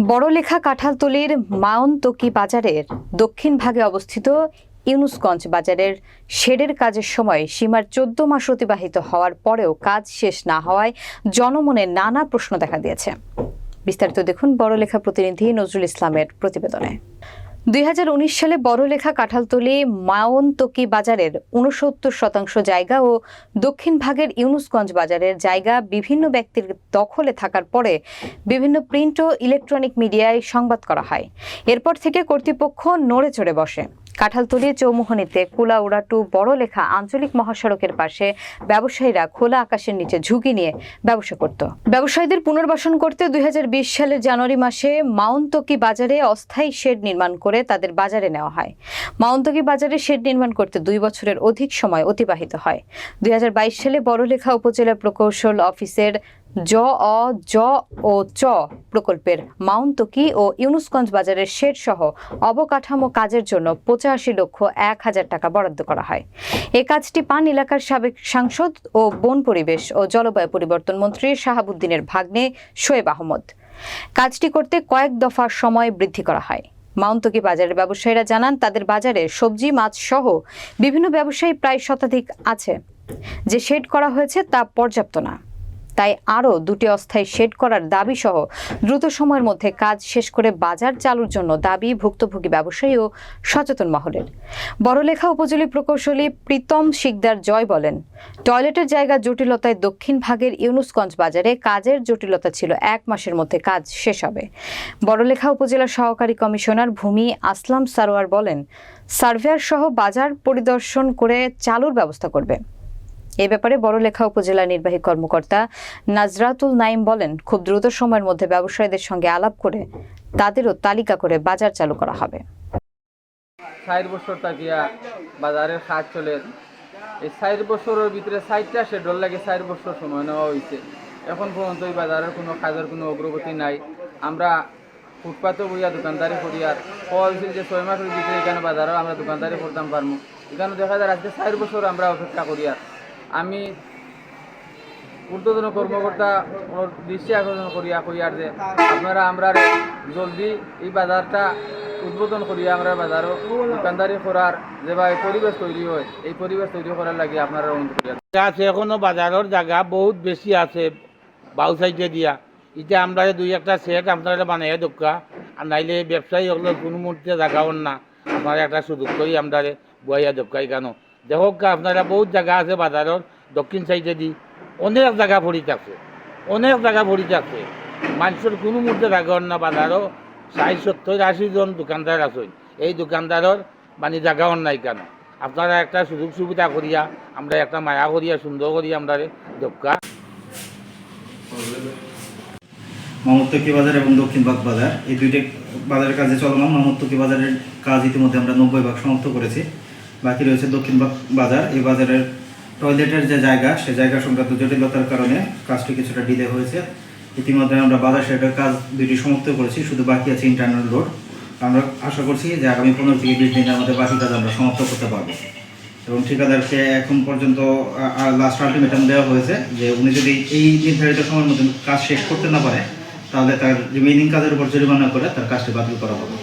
বড়লেখা কাঁঠালতলির মাউন্তকি বাজারের দক্ষিণ ভাগে অবস্থিত ইউনুসগঞ্জ বাজারের শেডের কাজের সময় সীমার চোদ্দ মাস অতিবাহিত হওয়ার পরেও কাজ শেষ না হওয়ায় জনমনে নানা প্রশ্ন দেখা দিয়েছে। বিস্তারিত দেখুন বড়লেখা প্রতিনিধি নজরুল ইসলামের প্রতিবেদনে। দুই হাজার উনিশ সালে বড়লেখা কাঁঠালতলি মায়ন্তকি বাজারের উনসত্তর শতাংশ জায়গা ও দক্ষিণ ভাগের ইউনুসগঞ্জ বাজারের জায়গা বিভিন্ন ব্যক্তির দখলে থাকার পরে বিভিন্ন প্রিন্ট ও ইলেকট্রনিক মিডিয়ায় সংবাদ করা হয়। এরপর থেকে কর্তৃপক্ষ নড়ে চড়ে বসে। কাঁঠালতলি চৌমুহনীতে কুলাউড়া টু বড়লেখা আঞ্চলিক মহাসড়কের পাশে ব্যবসায়ীরা খোলা আকাশের নিচে ঝুঁকি নিয়ে ব্যবসা করত। ব্যবসায়ীদের পুনর্বাসন করতে দুই হাজার বিশ সালের জানুয়ারি মাসে মাউন্তকি বাজারে অস্থায়ী শেড নির্মাণ করে তাদের বাজারে নেওয়া হয়। মাউন্তকি বাজারে শেড নির্মাণ করতে দুই বছরের অধিক সময় অতিবাহিত হয়। দুই হাজার বাইশ সালে বড়লেখা উপজেলা প্রকৌশল অফিসের জ, অ, জ, ও, চ প্রকল্পের মাউন্তকি ও ইউনুসগঞ্জ বাজারের শেড সহ অবকাঠামো কাজের জন্য পঁচাশি লক্ষ এক হাজার টাকা বরাদ্দ করা হয়। এ কাজটি পান এলাকার সাবেক সাংসদ ও বন পরিবেশ ও জলবায়ু পরিবর্তন মন্ত্রী শাহাবুদ্দিনের ভাগ্নে শোয়েব আহমদ। কাজটি করতে কয়েক দফা সময় বৃদ্ধি করা হয়। মাউন্তকি বাজারের ব্যবসায়ীরা জানান, তাদের বাজারে সবজি, মাছ সহ বিভিন্ন ব্যবসায়ী প্রায় শতাধিক আছে। যে শেড করা হয়েছে তা পর্যাপ্ত না। তাই আরও দুটি অস্থায়ী শেড করার দাবি সহ দ্রুত সময়ের মধ্যে কাজ শেষ করে বাজার চালুর জন্য দাবি ভুক্তভোগী ব্যবসায়ী ও সচেতন মহলের। বড়লেখা উপজেলা প্রকৌশলী প্রীতম শিকদার জয় বলেন, টয়লেটের জায়গা জটিলতায় দক্ষিণ ভাগের ইউনুসগঞ্জ বাজারে কাজের জটিলতা ছিল এক মাসের মধ্যে কাজ শেষ হবে। বড়লেখা উপজেলা সহকারী কমিশনার ভূমি আসলাম সারোয়ার বলেন সার্ভেয়ার সহ বাজার পরিদর্শন করে চালুর ব্যবস্থা করবে। এ ব্যাপারে বড়লেখা উপজেলা নির্বাহী কর্মকর্তা নাজরাতুল নাইম বলেন, খুব দ্রুত সময়ের মধ্যে ব্যবসায়ীদের সঙ্গে আলাপ করে তাদেরও তালিকা করে বাজার চালু করা হবে। চার বছর তাকিয়া বাজারের কাজ চলে। এই চার বছরের ভিতরে চারটা শেডল লাগে চার বছর সময় নেওয়া হয়েছে এখন পর্যন্ত এই বাজারের কোনো কাজের কোনো অগ্রগতি নাই। আমরা ফুটপাতে বইয়া দোকানদারি করি আর হয়েছিল যে ছয় মাসের ভিতরে এখানে বাজারেও আমরা দোকানদারি করতাম পারব এখানে দেখা যায় আজকে চার বছর আমরা অপেক্ষা করি আর। আমি ঊর্ধ্বতন কর্মকর্তা দৃষ্টি আকর্ষণ করিয়া কইয়ার যে আপনারা আমরা জলদি এই বাজারটা উদ্বোধন করিয়া আমরা বাজারও দোকানদারি করার যেভাবে পরিবেশ তৈরি হয়, এই পরিবেশ তৈরি করার লাগে আপনারা অনুরোধ করিয়া আছে এখনও বাজারের জায়গা বহুত বেশি আছে, বাউ সাইডে দিয়া। এটা আমরা দুই একটা সেট আপনারা বানাইয়া দোকা, আর নাইলে ব্যবসায়ী হলো কোনো মুহূর্তে জায়গাও না। আপনারা একটা সুযোগ করি আমরা বইয়া দোকাই কেন? দেখক আপনারা বহুত জায়গা আছে বাজারের দক্ষিণ সাইডে দি অনেক জায়গা ভরিত থাকছে অনেক জায়গা ভরি থাকছে মানুষের কোনো মুহূর্তে জায়গা না বাজারও ষাট সত্তর আশি জন দোকানদার আছে। এই দোকানদারের মানে জায়গাও নাই কেন আপনারা একটা সুযোগ সুবিধা করিয়া, আমরা একটা মায়া করিয়া সুন্দর করিয়া আমরা দোকা মামুত্তকি বাজার এবং দক্ষিণ বাগ বাজার। এই দুইটি বাজারের কাজে চলমান মামুত্তকি বাজারের কাজ ইতিমধ্যে আমরা নব্বই ভাগ সমাপ্ত করেছি। বাকি রয়েছে দক্ষিণ বাজার। এই বাজারের টয়লেটের যে জায়গা সে জায়গা সংক্রান্ত জটিলতার কারণে কাজটি কিছুটা ডিলে হয়েছে। ইতিমধ্যে আমরা বাজার শেডের কাজ দুইটি সমাপ্ত করেছি, শুধু বাকি আছে ইন্টারনাল রোড আমরা আশা করছি যে আগামী পনেরো থেকে বিশ দিনের মধ্যে বাকি কাজ আমরা সমাপ্ত করতে পারব। এবং ঠিকাদারকে এখন পর্যন্ত লাস্ট আলটিমেটাম দেওয়া হয়েছে যে উনি যদি এই নির্ধারিত সময়ের মধ্যে কাজ শেষ করতে না পারে, তাহলে তার রিমেইনিং কাজের উপর জরিমানা করে তার কাজটি বাতিল করা হবে।